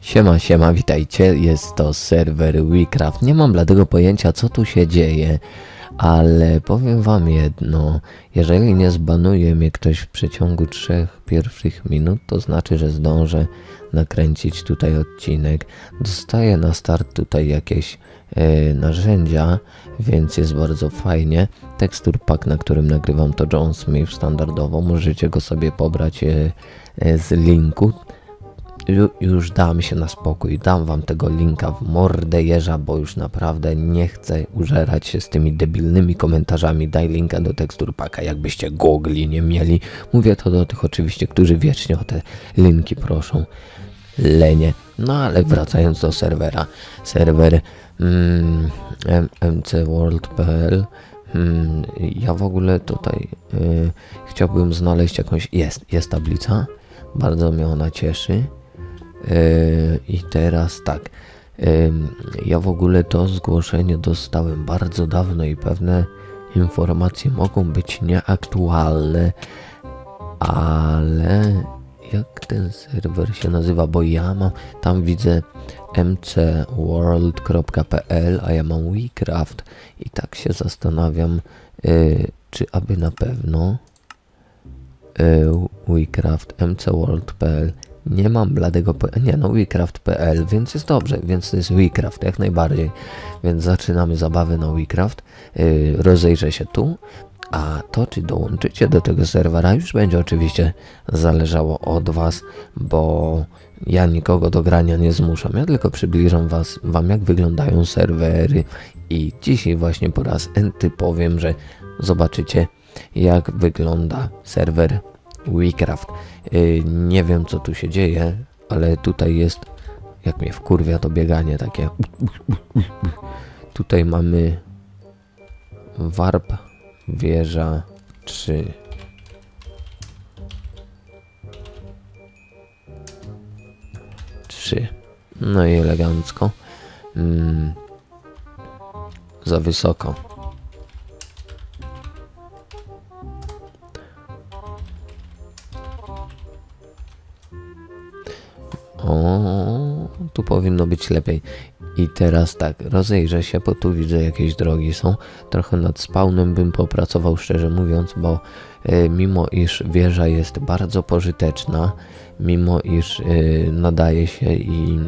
Siema, siema, witajcie. Jest to serwer WeCraft. Nie mam bladego pojęcia, co tu się dzieje, ale powiem wam jedno. Jeżeli nie zbanuje mnie ktoś w przeciągu trzech pierwszych minut, to znaczy, że zdążę nakręcić tutaj odcinek. Dostaję na start tutaj jakieś e, narzędzia, więc jest bardzo fajnie. Tekstur pack, na którym nagrywam to John Smith standardowo. Możecie go sobie pobrać e, e, z linku. Ju, już dam się na spokój, dam wam tego linka w mordę jeża, bo już naprawdę nie chcę użerać się z tymi debilnymi komentarzami. Daj linka do tekstur paka, jakbyście gogli nie mieli. Mówię to do tych oczywiście, którzy wiecznie o te linki proszą. Lenie. No ale wracając do serwera. Serwer mm, mcworld.pl mm, Ja w ogóle tutaj y, chciałbym znaleźć jakąś... Jest, jest tablica. Bardzo mnie ona cieszy. Yy, I teraz tak. Ja w ogóle to zgłoszenie dostałem bardzo dawno i pewne informacje mogą być nieaktualne, ale jak ten serwer się nazywa? Bo ja mam, tam widzę mcworld.pl, a ja mam WeCraft i tak się zastanawiam, yy, czy aby na pewno yy, WeCraft mcworld.pl nie mam bladego. Nie no, WeCraft.pl, więc jest dobrze, więc to jest WeCraft jak najbardziej. Więc zaczynamy zabawę na WeCraft. Yy, rozejrzę się tu. A to, czy dołączycie do tego serwera, już będzie oczywiście zależało od Was, bo ja nikogo do grania nie zmuszam. Ja tylko przybliżam was, Wam, jak wyglądają serwery. I dzisiaj właśnie po raz enty powiem, że zobaczycie, jak wygląda serwer WeCraft. Yy, nie wiem co tu się dzieje, ale tutaj jest, jak mnie wkurwia to bieganie takie. Tutaj mamy warp wieża 3. Trzy. No i elegancko. Mm. Za wysoko. O, tu powinno być lepiej. I teraz tak, rozejrzę się, bo tu widzę jakieś drogi są. Trochę nad spawnem bym popracował, szczerze mówiąc, bo e, mimo iż wieża jest bardzo pożyteczna, mimo iż e, nadaje się i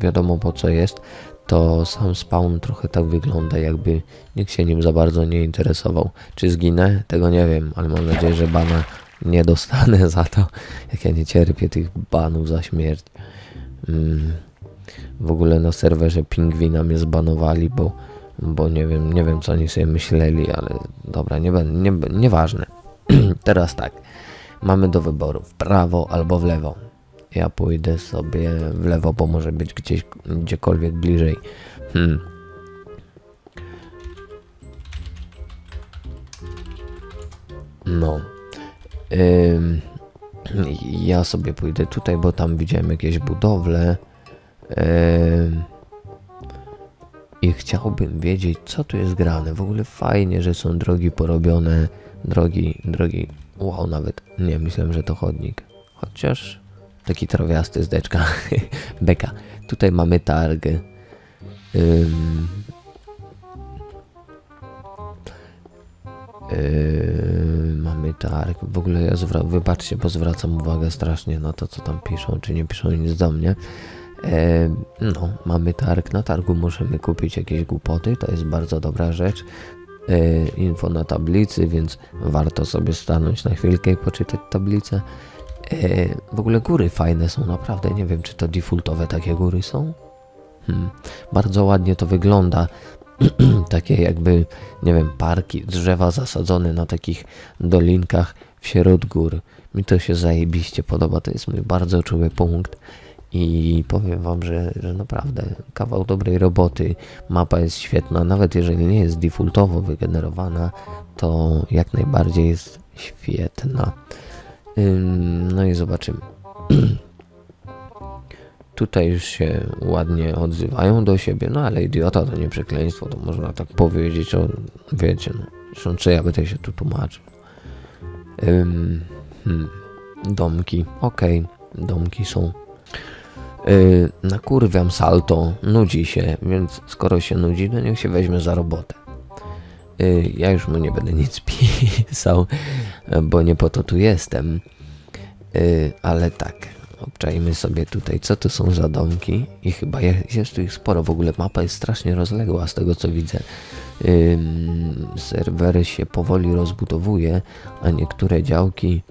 wiadomo po co jest, to sam spawn trochę tak wygląda, jakby nikt się nim za bardzo nie interesował. Czy zginę? Tego nie wiem, ale mam nadzieję, że bana nie dostanę za to, jak ja nie cierpię tych banów za śmierć. W ogóle na serwerze Pingwina mnie zbanowali, bo, bo nie wiem, nie wiem co oni sobie myśleli, ale dobra, nie, nie, nieważne. Teraz tak, mamy do wyboru w prawo albo w lewo. Ja pójdę sobie w lewo, bo może być gdzieś, gdziekolwiek bliżej. Hmm. No. Ym, ja sobie pójdę tutaj, bo tam widziałem jakieś budowle. I chciałbym wiedzieć, co tu jest grane. W ogóle fajnie, że są drogi porobione. Drogi, drogi. Wow, nawet nie myślałem, że to chodnik. Chociaż taki trawiasty zdeczka. Beka. Tutaj mamy targ. Ym, targ. W ogóle ja zwra- wybaczcie, bo zwracam uwagę strasznie na to, co tam piszą, czy nie piszą nic do mnie. Yy, no, mamy targ. Na targu możemy kupić jakieś głupoty, to jest bardzo dobra rzecz. Yy, info na tablicy, więc warto sobie stanąć na chwilkę i poczytać tablicę. Yy, w ogóle góry fajne są, naprawdę. Nie wiem, czy to defaultowe takie góry są. Hmm. Bardzo ładnie to wygląda. takie jakby, nie wiem, parki, drzewa zasadzone na takich dolinkach wśród gór. Mi to się zajebiście podoba, to jest mój bardzo czuły punkt i powiem wam, że, że naprawdę kawał dobrej roboty, mapa jest świetna, nawet jeżeli nie jest defaultowo wygenerowana, to jak najbardziej jest świetna. Ym, no i zobaczymy. Tutaj już się ładnie odzywają do siebie, no ale idiota to nie przekleństwo, to można tak powiedzieć, o, wiecie, no. Zresztą czy ja będę się tu tłumaczył. Ym, hmm, domki, okej, okay. domki są. Yy, nakurwiam salto, nudzi się, więc skoro się nudzi, to niech się weźmie za robotę. Yy, ja już mu nie będę nic pisał, bo nie po to tu jestem. Yy, ale tak, obczajmy sobie tutaj, co to są za domki i chyba jest tu ich sporo. W ogóle mapa jest strasznie rozległa z tego co widzę. Yy, serwer się powoli rozbudowuje, a niektóre działki...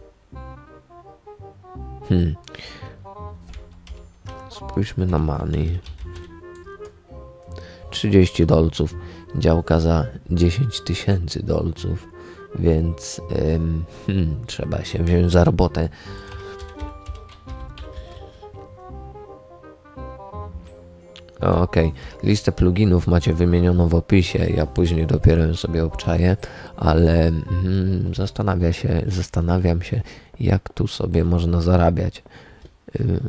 Hmm. Spójrzmy na money. 30 dolców. Działka za 10 tysięcy dolców. Więc ym, hmm, trzeba się wziąć za robotę. Okej, okay. listę pluginów macie wymienioną w opisie, ja później dopiero sobie obczaję, ale mm, zastanawia się, zastanawiam się, jak tu sobie można zarabiać. Yy,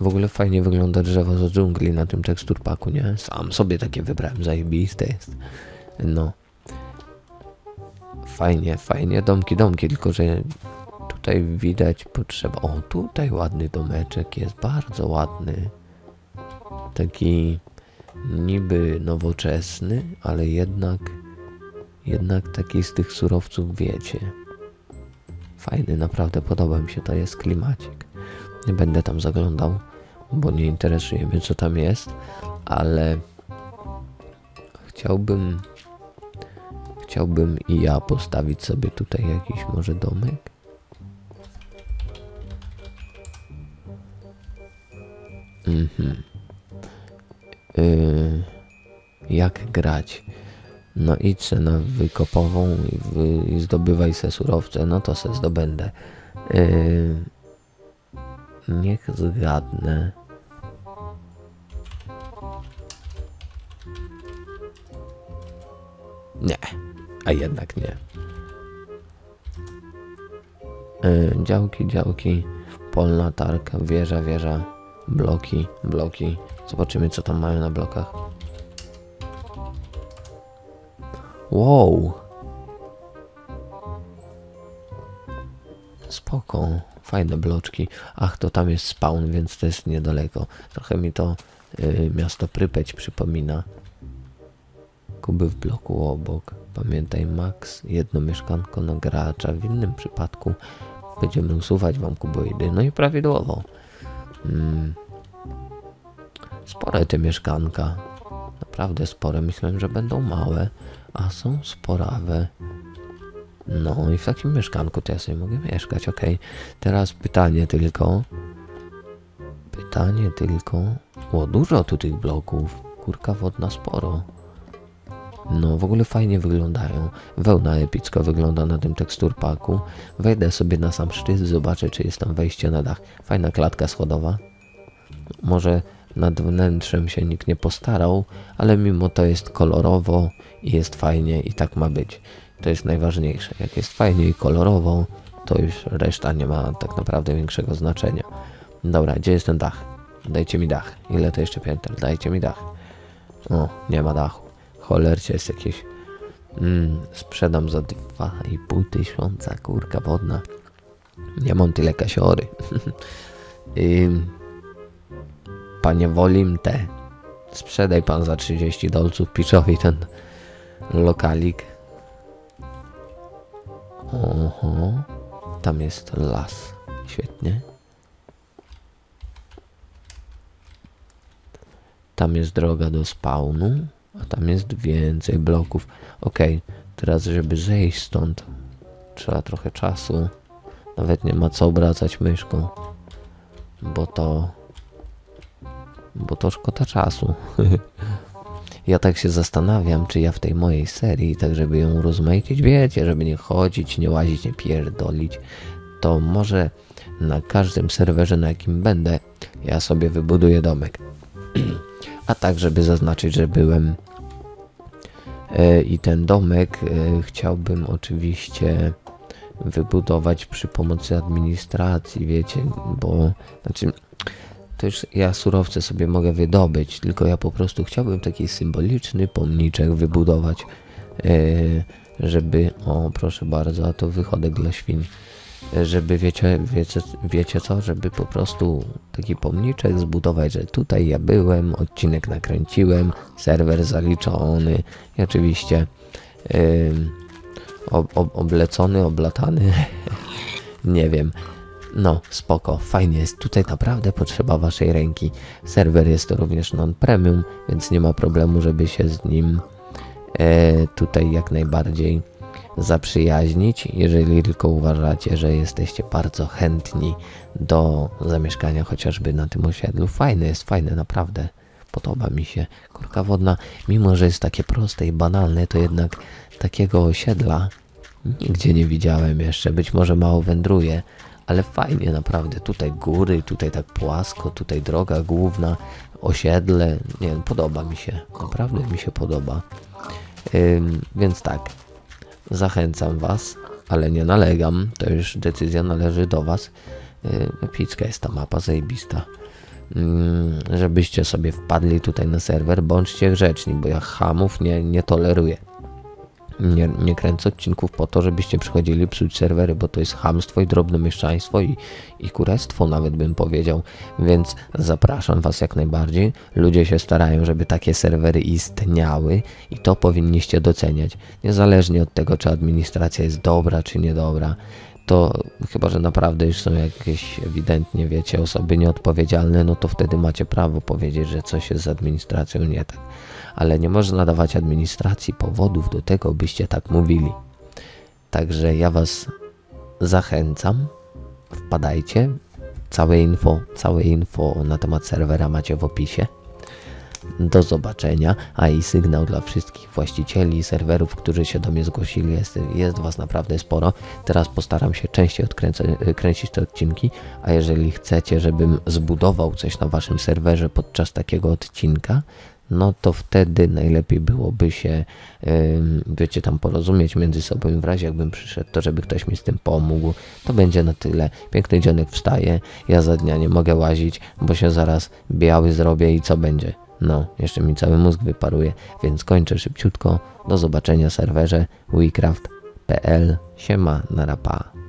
w ogóle fajnie wygląda drzewo z dżungli na tym teksturpaku, nie? Sam sobie takie wybrałem, zajebiste jest. No. Fajnie, fajnie, domki, domki, tylko że tutaj widać potrzeba... O, tutaj ładny domeczek jest, bardzo ładny. Taki niby nowoczesny, ale jednak jednak taki z tych surowców wiecie. Fajny, naprawdę podoba mi się, to jest klimacik. Nie będę tam zaglądał, bo nie interesuje mnie co tam jest, ale chciałbym chciałbym i ja postawić sobie tutaj jakiś może domek. Mhm. Yy, jak grać? No idź se na wykopową i, wy, i zdobywaj se surowce, no to se zdobędę. Yy, niech zgadnę. Nie, a jednak nie. Yy, działki, działki, polna tarka, wieża, wieża, bloki, bloki. Zobaczymy co tam mają na blokach. Wow. Spoko. Fajne bloczki. Ach, to tam jest spawn, więc to jest niedaleko. Trochę mi to y, miasto Prypeć przypomina. Kuby w bloku obok. Pamiętaj, Max, jedno mieszkanko na gracza. W innym przypadku będziemy usuwać wam kuboidy. No i prawidłowo. Mm. Spore te mieszkanka. Naprawdę spore. Myślałem, że będą małe, a są sporawe. No i w takim mieszkanku to ja sobie mogę mieszkać, ok. Teraz pytanie tylko. Pytanie tylko. O, dużo tu tych bloków. Kurka wodna sporo. No, w ogóle fajnie wyglądają. Wełna epicko wygląda na tym teksturpaku. Wejdę sobie na sam szczyt, zobaczę, czy jest tam wejście na dach. Fajna klatka schodowa. Może nad wnętrzem się nikt nie postarał, ale mimo to jest kolorowo i jest fajnie i tak ma być. To jest najważniejsze. Jak jest fajnie i kolorowo, to już reszta nie ma tak naprawdę większego znaczenia. Dobra, gdzie jest ten dach? Dajcie mi dach. Ile to jeszcze pięter? Dajcie mi dach. O, nie ma dachu. Cholercie jest jakieś... Mm, sprzedam za 2,5 tysiąca, kurka wodna. Nie mam tyle kasiory. I... Panie Wolim te. Sprzedaj pan za 30 dolców Piczowi ten lokalik. Oho. Tam jest las. Świetnie. Tam jest droga do spawnu, a tam jest więcej bloków. Ok, teraz żeby zejść stąd, trzeba trochę czasu. Nawet nie ma co obracać myszką, bo to bo to szkoda czasu. ja tak się zastanawiam, czy ja w tej mojej serii, tak żeby ją rozmaicić, wiecie, żeby nie chodzić, nie łazić, nie pierdolić, to może na każdym serwerze, na jakim będę, ja sobie wybuduję domek. A tak, żeby zaznaczyć, że byłem e, i ten domek e, chciałbym oczywiście wybudować przy pomocy administracji, wiecie, bo znaczy to już ja surowce sobie mogę wydobyć, tylko ja po prostu chciałbym taki symboliczny pomniczek wybudować, e, żeby, o proszę bardzo, a to wychodek dla świń, żeby wiecie, wiecie, wiecie co, żeby po prostu taki pomniczek zbudować, że tutaj ja byłem, odcinek nakręciłem, serwer zaliczony i oczywiście yy, ob, ob, oblecony, oblatany, nie wiem. No, spoko, fajnie jest. Tutaj naprawdę potrzeba waszej ręki. Serwer jest również non-premium, więc nie ma problemu, żeby się z nim e, tutaj jak najbardziej zaprzyjaźnić, jeżeli tylko uważacie, że jesteście bardzo chętni do zamieszkania chociażby na tym osiedlu. Fajne jest, fajne, naprawdę. Podoba mi się. Kurka wodna, mimo że jest takie proste i banalne, to jednak takiego osiedla nigdzie nie widziałem jeszcze. Być może mało wędruję, ale fajnie naprawdę. Tutaj góry, tutaj tak płasko, tutaj droga główna, osiedle. Nie wiem, podoba mi się. Naprawdę mi się podoba. Ym, więc tak, zachęcam Was, ale nie nalegam. To już decyzja należy do Was. Yy, epicka jest ta mapa, zajebista. Żebyście sobie wpadli tutaj na serwer, bądźcie grzeczni, bo ja hamów nie, nie toleruję. Nie, nie kręcę odcinków po to, żebyście przychodzili psuć serwery, bo to jest hamstwo i drobne mieszczaństwo i, i kurestwo nawet bym powiedział, więc zapraszam Was jak najbardziej. Ludzie się starają, żeby takie serwery istniały i to powinniście doceniać, niezależnie od tego, czy administracja jest dobra, czy niedobra. To chyba, że naprawdę już są jakieś ewidentnie, wiecie, osoby nieodpowiedzialne, no to wtedy macie prawo powiedzieć, że coś jest z administracją nie tak ale nie można dawać administracji powodów do tego, byście tak mówili. Także ja Was zachęcam, wpadajcie. Całe info, całe info na temat serwera macie w opisie. Do zobaczenia, a i sygnał dla wszystkich właścicieli serwerów, którzy się do mnie zgłosili. Jest, jest Was naprawdę sporo. Teraz postaram się częściej odkręcić te odcinki, a jeżeli chcecie, żebym zbudował coś na Waszym serwerze podczas takiego odcinka, no to wtedy najlepiej byłoby się, wiecie, tam porozumieć między sobą w razie jakbym przyszedł, to żeby ktoś mi z tym pomógł. To będzie na tyle. Piękny dzionek wstaje, ja za dnia nie mogę łazić, bo się zaraz biały zrobię i co będzie? No, jeszcze mi cały mózg wyparuje, więc kończę szybciutko. Do zobaczenia serwerze wecraft.pl. Siema, narapa.